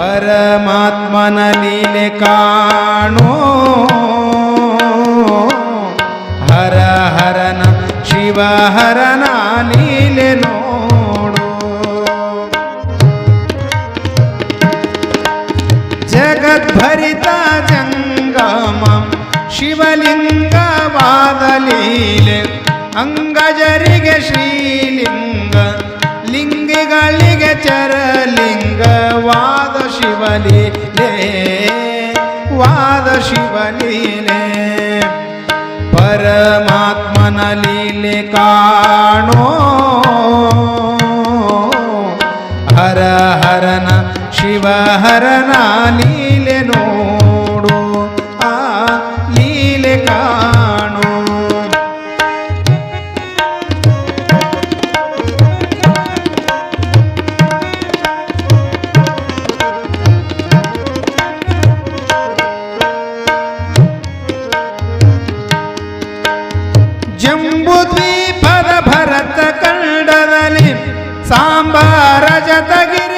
ಪರಮಾತ್ಮನ ಲೀಲೆ ಕಾಣೋ ಹರ ಹರನ ಶಿವ ಹರನ ಲೀಲೆ ನೋಡು ಜಗದ್ಭರಿತ ಜಂಗಮ ಶಿವಲಿಂಗವಾದ ಲೀಲೆ ಅಂಗಜರಿಗೆ ಶ್ರೀಲಿಂಗ ಲಿಂಗಿಗಳಿಗೆ ಚರಲಿಂಗವಾದ ಶಿವಲೀಲೆ ವಾದ ಶಿವಲೀಲೆ. ಪರಮಾತ್ಮನ ಲೀಲೆ ಕಾಣೋ ಹರ ಹರನ ಶಿವ ಹರನ ಲೀಲೆ. ಜಂಬು ದ್ವೀಪದ ಭರತ ಕಂಡದಲ್ಲಿ ಸಾಂಬಾರ ಜತಗಿರಿಯ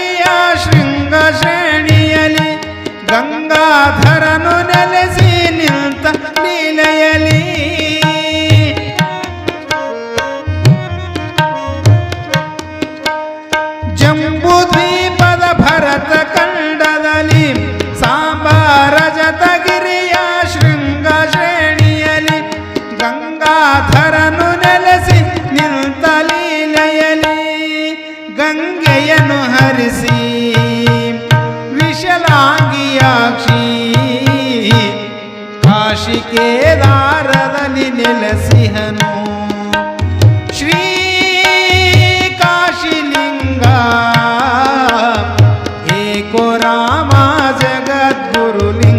ಗಂಗಾಧರನು ನೆಲೆಸಿ ನಿಂತ ಲೀಲೆಯಲಿ ಗಂಗೆಯನ್ನು ಹರಿಸಿ ವಿಶಲಾಂಗಿಯಾಕ್ಷಿ ಕಾಶಿಕೇದಾರದಲ್ಲಿ ನೆಲೆಸಿಹನು. ಶ್ರೀ ಕಾಶಿಲಿಂಗ ಏಕೋ ರಾಮ ಜಗದ್ಗುರುಲಿಂಗ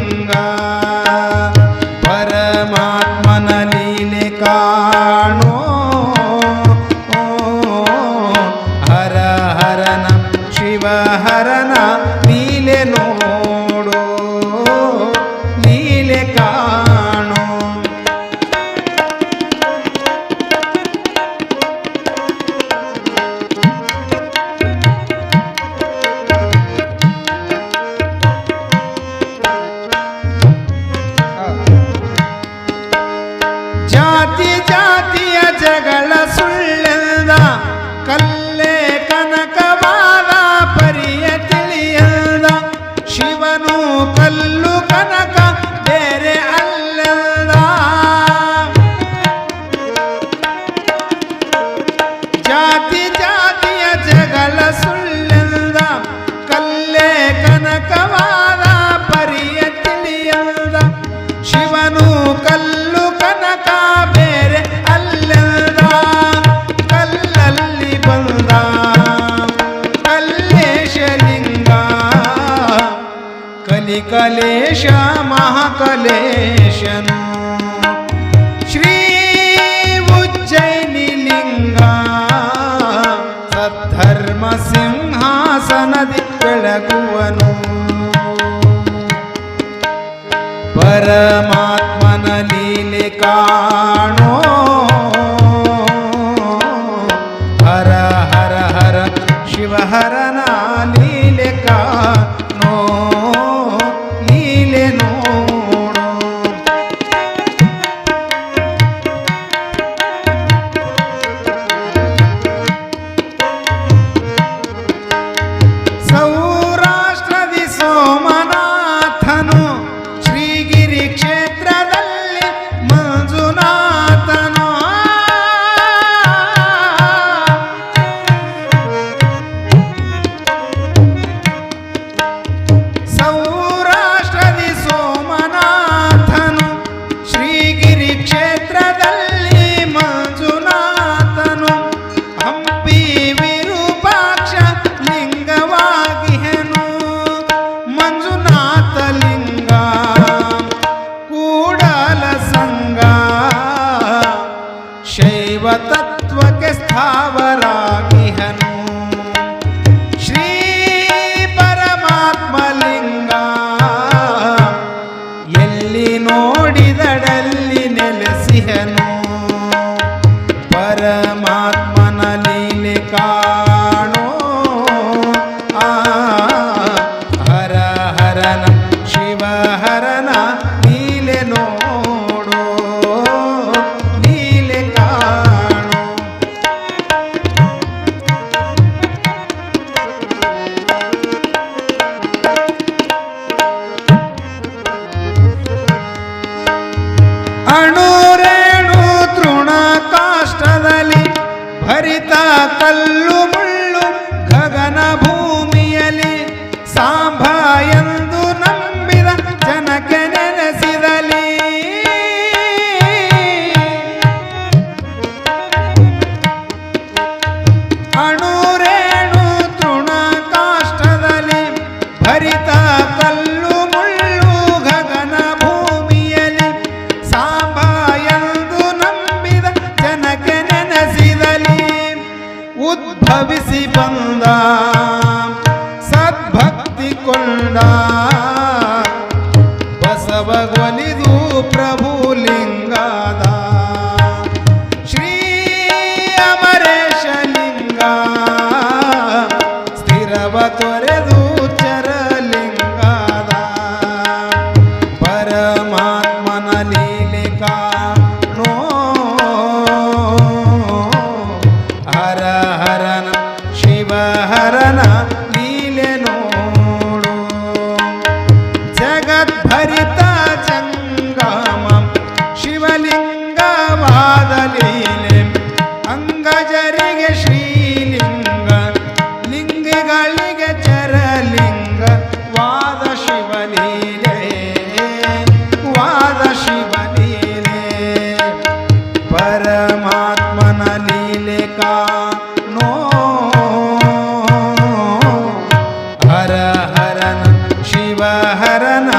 ಮಹಾಕಲೇಶನು ಶ್ರೀ ಉಜ್ಜಯಿನಿ ಲಿಂಗ ಸದ್ಧರ್ಮ ಸಿಂಹಾಸನದಿ ಬೆಳಗುವನು ಪರಮಾತ್ಮನ ಬಂದ ಸದ್ಭಕ್ತಿ ಕೊಂಡ. ಒಲಿದು ಪ್ರಭು ಲಿಂಗದ. ಶ್ರೀ ಅಮರೇಶ ಲಿಂಗ. ಸ್ಥಿರವ ತೊರೆದು ಚರಲಿಂಗದ. ಪರಮಾತ್ಮನ ಲೀಲಿಕಾ శివహరణ